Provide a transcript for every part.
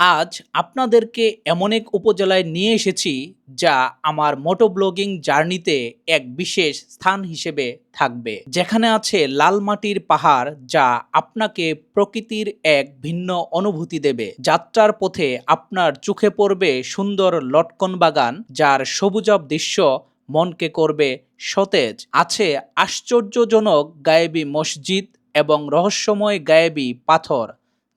আজ আপনাদেরকে এমন এক উপজেলায় নিয়ে এসেছি যা আমার মোটো ব্লগিং জার্নিতে এক বিশেষ স্থান হিসেবে থাকবে। যেখানে আছে লাল মাটির পাহাড় যা আপনাকে প্রকৃতির এক ভিন্ন অনুভূতি দেবে। যাত্রার পথে আপনার চোখে পড়বে সুন্দর লটকন বাগান, যার সবুজাব দৃশ্য মনকে করবে সতেজ। আছে আশ্চর্যজনক গায়েবী মসজিদ এবং রহস্যময় গায়েবী পাথর।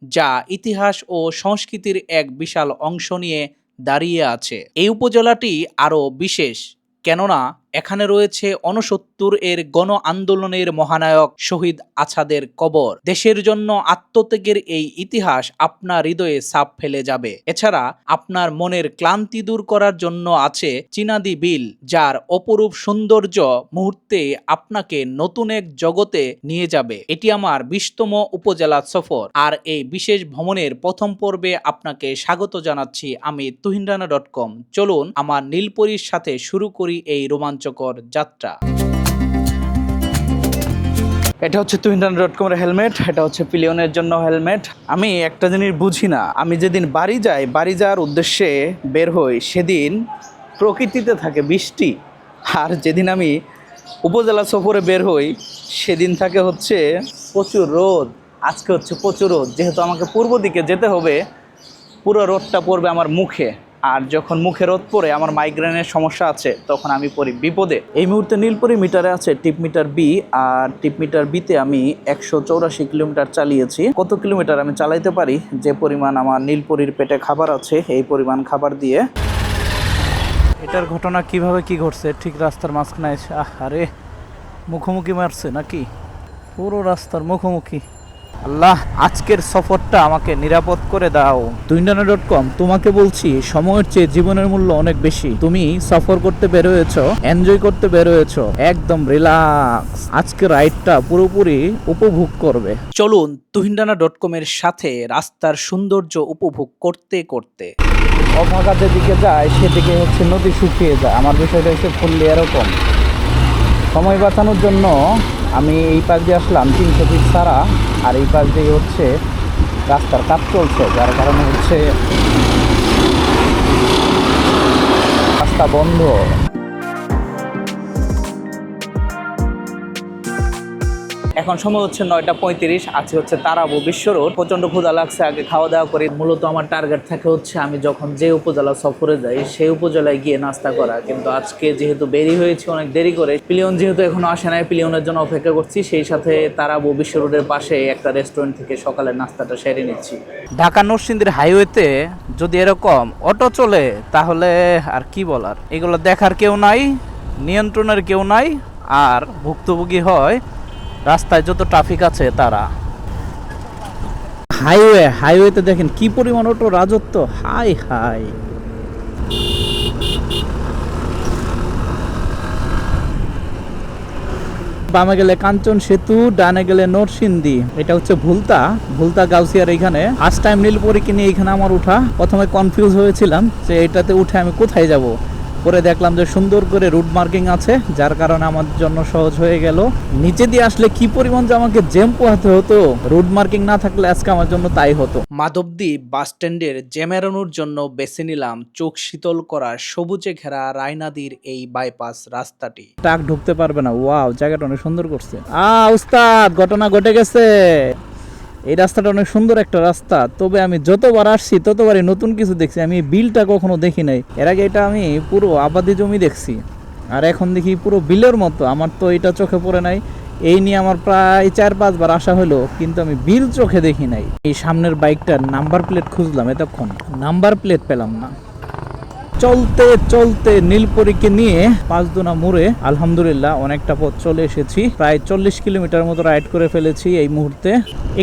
যা ইতিহাস ও সংস্কৃতির এক বিশাল অংশ নিয়ে দাঁড়িয়ে আছে। এই উপজেলাটি আরও বিশেষ, কেননা এখানে রয়েছে অনসত্তর এর গণ আন্দোলনের মহানায়ক শহীদ আছাদের কবর। দেশের জন্য আত্মত্যাগের এই ইতিহাস আপনার হৃদয়ে ছাপ ফেলে যাবে। এছাড়া আপনার মনের ক্লান্তি দূর করার জন্য আছে চিনাদি বিল, যার অপরূপ সৌন্দর্য মুহূর্তে আপনাকে নতুন এক জগতে নিয়ে যাবে। এটি আমার বিশতম উপজেলা সফর। আর এই বিশেষ ভ্রমণের প্রথম পর্বে আপনাকে স্বাগত জানাচ্ছি আমি তুহিনরানা ডট কম। চলুন আমার নীলপরির সাথে শুরু করি এই রোমাঞ্চকর যাত্রা। এটা হচ্ছে তুহিনরানা ডট কমের হেলমেট এটা হচ্ছে পিলিয়নের জন্য হেলমেট আমি একটা জিনিস বুঝি না, আমি যেদিন বাড়ি যাই, বাড়ি যাওয়ার উদ্দেশ্যে বের হই, সেদিন প্রকৃতিতে থাকে বৃষ্টি। আর যেদিন আমি উপজেলা সফরে বের হই, সেদিন থাকে হচ্ছে প্রচুর রোদ। আজকে হচ্ছে প্রচুর রোদ, যেহেতু আমাকে পূর্ব দিকে যেতে হবে, পুরো রোদটা পড়বে আমার মুখে। আর যখন মুখে রোদ পড়ে, আমার মাইগ্রেনের সমস্যা আছে, তখন আমি পড়ি বিপদে। এই মুহূর্তে নীলপরি মিটারে আছে টিপ মিটার বি, আর টিপ মিটার বিতে আমি একশো চৌরাশি কিলোমিটার চালিয়েছি। কত কিলোমিটার আমি চালাইতে পারি? যে পরিমাণ আমার নীলপরির পেটে খাবার আছে, এই পরিমাণ খাবার দিয়ে। এটার ঘটনা কীভাবে কি ঘটছে? ঠিক রাস্তার মাঝখানে আরে, মুখোমুখি মারছে নাকি? পুরো রাস্তার মুখোমুখি। আল্লাহ আজকের সফরটা আমাকে নিরাপদ করে দাও। দুইন্ডানা ডট কম তোমাকে বলছি সময়ের চেয়ে জীবনের মূল্য অনেক বেশি। তুমি সফর করতে বের হয়েছ এনজয় করতে বের হয়েছ একদম রিল্যাক্স। আজকে রাইডটা পুরোপুরি উপভোগ করবে। চলুন তুহিনডানা ডট কমের সাথে রাস্তার সৌন্দর্য উপভোগ করতে করতে। অভাগা যেদিকে যায় সেদিকে হচ্ছে নদী শুকিয়ে যায়। আমার বিষয়টা হচ্ছে ফুললি এরকম। সময় বাঁচানোর জন্য আমি এই পাশ দিয়ে আসলাম তিনশো ফিট ছাড়া, আর এই পাশ দিয়ে হচ্ছে রাস্তার কাজ চলছে, যার কারণে হচ্ছে রাস্তা বন্ধ। এখন সময় হচ্ছে নয়টা পঁয়ত্রিশ আছে হচ্ছে তারাবু বিশ্ব রোড। প্রচণ্ড ক্ষুধা লাগছে, আগে খাওয়া দাওয়া করি। মূলত আমার টার্গেট থাকে হচ্ছে আমি যখন যে উপজেলা সফরে যাই, সেই উপজেলায় গিয়ে নাস্তা করা। কিন্তু আজকে যেহেতু দেরি হয়েছে অনেক দেরি করে, পিলিয়ন যেহেতু এখনও আসে নাই, পিলিয়নের জন্য অপেক্ষা করছি। সেই সাথে তারাবু বিশ্ব রোডের পাশে একটা রেস্টুরেন্ট থেকে সকালের নাস্তাটা সেরে নিচ্ছি। ঢাকা নরসিংদীর হাইওয়েতে যদি এরকম অটো চলে, তাহলে আর কি বলার? এগুলো দেখার কেউ নাই, নিয়ন্ত্রণের কেউ নাই, আর ভুক্তভোগী হয়। রাস্তায় যত ট্রাফিক আছে, তারা। হাইওয়ে হাইওয়েতে দেখেন কি পরিমাণ অটো রাজত্ব। Hi hi. বামে গেলে কাঞ্চন সেতু, ডানে গেলে নরসিংদী। এটা হচ্ছে ভুলতা ভুলতা গাউসিয়ার এখানে ফার্স্ট টাইম নীলপরীকে নিয়ে এখানে আমার উঠা। প্রথমে কনফিউজ হয়েছিলাম যে এটাতে উঠে আমি কোথায় যাব? পরে দেখলাম যে সুন্দর করে রুট মার্কিং আছে যার কারণে আমার জন্য সহজ হয়ে গেল। নিচে দিয়ে আসলে কি পরিমাণ যে আমাকে জ্যাম পোহাতে হতো রুট মার্কিং না থাকলে আজকে আমার জন্য তাই হতো। মাধবদ্বীপ বাস স্ট্যান্ডের জ্যাম এড়ানোর জন্য বেছে নিলাম চোখ শীতল করা সবুজে ঘেরা রায়নাদির এই বাইপাস রাস্তাটি। ট্রাক ঢুকতে পারবে না ওয়াও জায়গাটা অনেক সুন্দর করছে। আ উস্তাদ ঘটনা ঘটে গেছে। এই রাস্তাটা অনেক সুন্দর একটা রাস্তা, তবে আমি যতবার আসছি, ততবারই নতুন কিছু দেখছি। আমি বিলটা কখনো দেখি নাই। এর আগে এটা আমি পুরো আবাদি জমি দেখছি। আর এখন দেখি পুরো বিলের মতো। আমার তো এটা চোখে পড়ে নাই। এই নিয়ে আমার প্রায় চার পাঁচবার আসা হলো, কিন্তু আমি বিল চোখে দেখি নাই। এই সামনের বাইকটার নাম্বার প্লেট খুঁজলাম এতক্ষণ। নাম্বার প্লেট পেলাম না। চলতে চলতে নীলপরীকে নিয়ে পাঁচদোনা মোড়ে আলহামদুলিল্লাহ অনেকটা পথ চলে এসেছি। প্রায় চল্লিশ কিলোমিটার মতো রাইড করে ফেলেছি এই মুহূর্তে।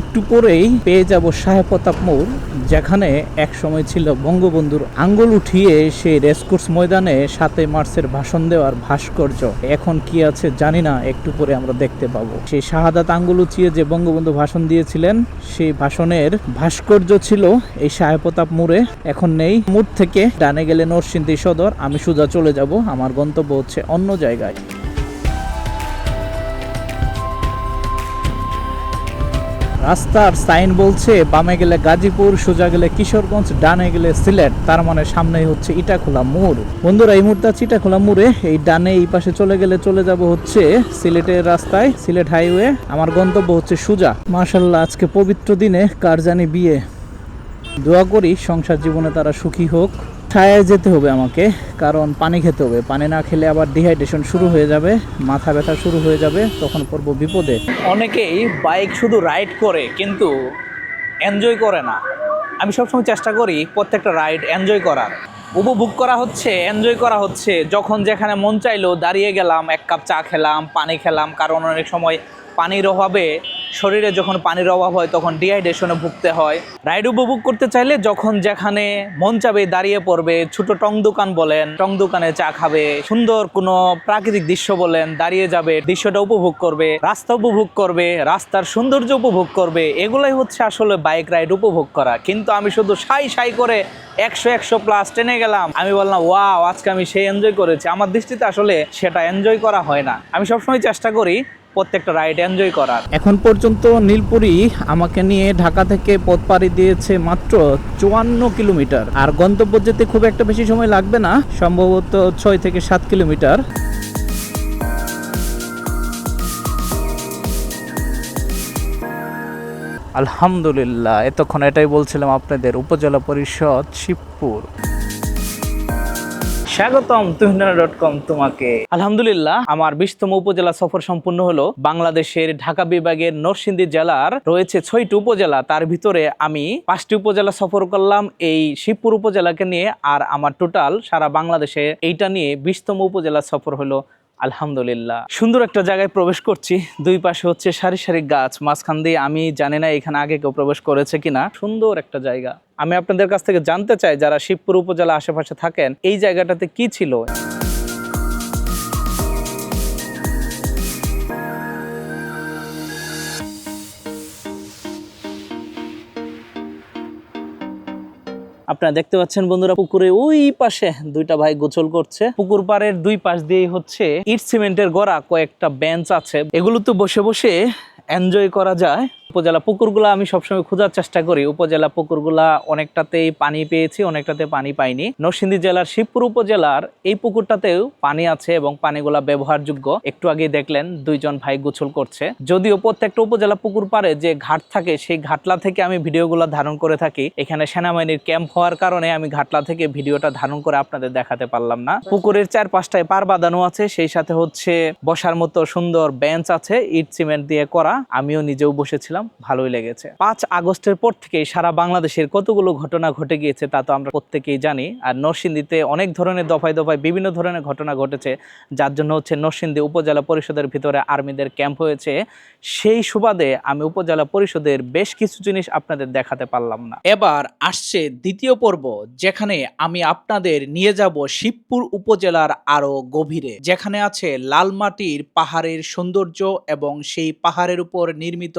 একটু পরেই পেয়ে যাব সাহেব প্রতাপ মোড়। যেখানে এক সময় ছিল বঙ্গবন্ধুর আঙ্গুল উঠিয়ে সেই রেসকোর্স ময়দানে সাতই মার্চের ভাষণ দেওয়ার ভাস্কর্য। এখন কি আছে জানি না, একটু পরে আমরা দেখতে পাবো। সেই শাহাদাত আঙ্গুল উঁচিয়ে যে বঙ্গবন্ধু ভাষণ দিয়েছিলেন, সেই ভাষণের ভাস্কর্য ছিল এই সাহেব প্রতাপ মোড়ে। এখন নেই। মোড় থেকে ডানে গেলে নরসিংদী সদর। আমি সোজা চলে যাব। আমার গন্তব্য হচ্ছে অন্য জায়গায়। রাস্তার সাইন বলছে, বামে গেলে গাজীপুর, সোজা গেলে কিশোরগঞ্জ, ডানে গেলে সিলেট, তার মানে সামনেই হচ্ছে ইটাখোলা মোড়। বন্ধুরা, এই মুহূর্তে আছি ইটাখোলা মোড়ে। এই ডানে এই পাশে চলে গেলে চলে যাব হচ্ছে সিলেটের রাস্তায়, সিলেট হাইওয়ে। আমার গন্তব্য হচ্ছে সুজা। মার্শাল্লাহ আজকে পবিত্র দিনে কার জানি বিয়ে। দোয়া করি, সংসার জীবনে তারা সুখী হোক। ছায়ায় যেতে হবে আমাকে, কারণ পানি খেতে হবে। পানি না খেলে আবার ডিহাইড্রেশন শুরু হয়ে যাবে, মাথা ব্যথা শুরু হয়ে যাবে, তখন পড়ব বিপদে। অনেকেই বাইক শুধু রাইড করে, কিন্তু এনজয় করে না। আমি সবসময় চেষ্টা করি প্রত্যেকটা রাইড এনজয় করার। উপভোগ করা হচ্ছে এনজয় করা হচ্ছে। যখন যেখানে মন চাইলো, দাঁড়িয়ে গেলাম, এক কাপ চা খেলাম, পানি খেলাম, কারণ অনেক সময় পানির অভাবে শরীরে যখন পানির অভাব হয়, তখন ডিহাইড্রেশনে ভুগতে হয়। রাইড উপভোগ করতে চাইলে যখন যেখানে মন চাবে দাঁড়িয়ে পড়বে, ছোট টং দোকান বলেন, টং দোকানে চা খাবে, সুন্দর কোনো প্রাকৃতিক দৃশ্য বলেন, দাঁড়িয়ে যাবে, দৃশ্যটা উপভোগ করবে, রাস্তা উপভোগ করবে, রাস্তার সৌন্দর্য উপভোগ করবে, এগুলাই হচ্ছে আসলে বাইক রাইড উপভোগ করা। কিন্তু আমি শুধু সাই সাই করে একশো একশো প্লাস টেনে গেলাম। আমি বললাম ওয়াও আজকে আমি সেই এনজয় করেছি। আমার দৃষ্টিতে আসলে সেটা এনজয় করা হয় না। আমি সবসময় চেষ্টা করি প্রত্যেকটা রাইড এনজয় করার। এখন পর্যন্ত নীলপুরি আমাকে নিয়ে ঢাকা থেকে পথ পাড়ি দিয়েছে মাত্র চুয়ান্ন কিলোমিটার। আর গন্তব্য যেতে খুব একটা বেশি সময় লাগবে না, সম্ভবত ছয় থেকে সাত কিলোমিটার। আলহামদুলিল্লাহ, এতক্ষণ এটাই বলছিলাম আপনাদের উপজেলা পরিষদ শিবপুর। স্বাগতম তুহিনা ডট কম তোমাকে। আলহামদুলিল্লাহ, আমার বিশতম উপজেলা সফর সম্পূর্ণ হলো বাংলাদেশের ঢাকা বিভাগের নরসিংদী জেলার। রয়েছে ছয়টি উপজেলা, তার ভিতরে আমি পাঁচটি উপজেলা সফর করলাম এই শিবপুর উপজেলাকে নিয়ে, আর আমার টোটাল সারা বাংলাদেশে এইটা নিয়ে বিশতম উপজেলা সফর হলো আলহামদুলিল্লাহ। সুন্দর একটা জায়গায় প্রবেশ করছি। দুই পাশে হচ্ছে সারি সারি গাছ। মাঝখান দিয়ে আমি জানি না এখানে আগে কেউ প্রবেশ করেছে কিনা। সুন্দর একটা জায়গা। আমি আপনাদের কাছ থেকে জানতে চাই, যারা শিবপুর উপজেলা আশেপাশে থাকেন, এই জায়গাটাতে কি ছিল? আপনারা দেখতে পাচ্ছেন বন্ধুরা, পুকুরে ওই পাশে দুইটা ভাই গোসল করছে। পুকুর পাড়ের দুই পাশ দিয়েই হচ্ছে ইট সিমেন্টের গড়া, কয়েকটা বেঞ্চ আছে। এগুলো তো বসে বসে এনজয় করা যায়। উপজেলা পুকুরগুলো আমি সবসময় খোঁজার চেষ্টা করি। উপজেলা পুকুরগুলা অনেকটাতেই পানি পেয়েছি, অনেকটাতে পানি পাইনি। নরসিংদী জেলার শিবপুর উপজেলার এই পুকুরটাতেও পানি আছে এবং পানিগুলা ব্যবহারযোগ্য। একটু আগে দেখলেন, দুইজন ভাই গোসল করছে। যদিও প্রত্যেকটা উপজেলা পুকুর পারে যে ঘাট থাকে, সেই ঘাটলা থেকে আমি ভিডিওগুলো ধারণ করে থাকি। এখানে সেনাবাহিনীর ক্যাম্প হওয়ার কারণে আমি ঘাটলা থেকে ভিডিওটা ধারণ করে আপনাদের দেখাতে পারলাম না। পুকুরের চার পাঁচটায় পার বাঁধানো আছে, সেই সাথে হচ্ছে বসার মতো সুন্দর বেঞ্চ আছে, ইট সিমেন্ট দিয়ে করা। আমিও নিজেও বসেছিলাম। ভালোই লেগেছে। পাঁচ আগস্টের পর থেকে সারা বাংলাদেশের কতগুলো ঘটনা ঘটে গিয়েছে তা তো আমরা প্রত্যেকেই জানি। আর নরসিংদীতে অনেক ধরনের দফায় দফায় বিভিন্ন ধরনের ঘটনা ঘটেছে, যার জন্য হচ্ছে নরসিংদী উপজেলা পরিষদের ভিতরে আর্মিদের ক্যাম্প হয়েছে। সেই সুবাদে আমি উপজেলা পরিষদের বেশ কিছু জিনিস আপনাদের দেখাতে পারলাম না। এবার আসছে দ্বিতীয় পর্ব, যেখানে আমি আপনাদের নিয়ে যাব শিবপুর উপজেলার আরও গভীরে। যেখানে আছে লাল মাটির পাহাড়ের সৌন্দর্য এবং সেই পাহাড়ের উপর নির্মিত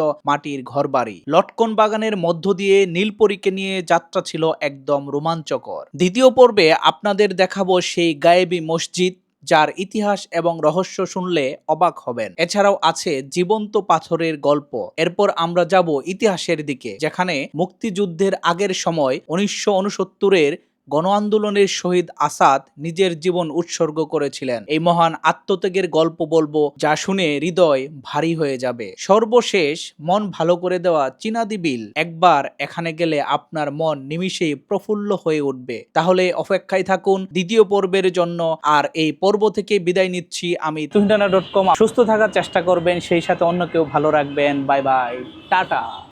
মাটির ঘরবাড়ি। লটকন বাগানের মধ্য দিয়ে নীলপরীকে নিয়ে যাত্রা ছিল একদম রোমাঞ্চকর। দ্বিতীয় পর্বে আপনাদের দেখাবো সেই গায়েবী মসজিদ, যার ইতিহাস এবং রহস্য শুনলে অবাক হবেন। এছাড়াও আছে জীবন্ত পাথরের গল্প। এরপর আমরা যাব ইতিহাসের দিকে, যেখানে মুক্তিযুদ্ধের আগের সময় উনিশশো উনসত্তরের গণ আন্দোলনের শহীদ আসাদ নিজের জীবন উৎসর্গ করেছিলেন। এই মহান আত্মত্যাগের গল্প বলব যা শুনে হৃদয় ভারী হয়ে যাবে। সর্বশেষ মন ভালো করে দেওয়া চীনাদি বিল। একবার এখানে গেলে আপনার মন নিমিষেই প্রফুল্ল হয়ে উঠবে। তাহলে অপেক্ষায় থাকুন দ্বিতীয় পর্বের জন্য। আর এই পর্ব থেকে বিদায় নিচ্ছি আমি তুহিনানা ডট কম। সুস্থ থাকার চেষ্টা করবেন, সেই সাথে অন্য কেউ ভালো রাখবেন। Bye bye. টাটা।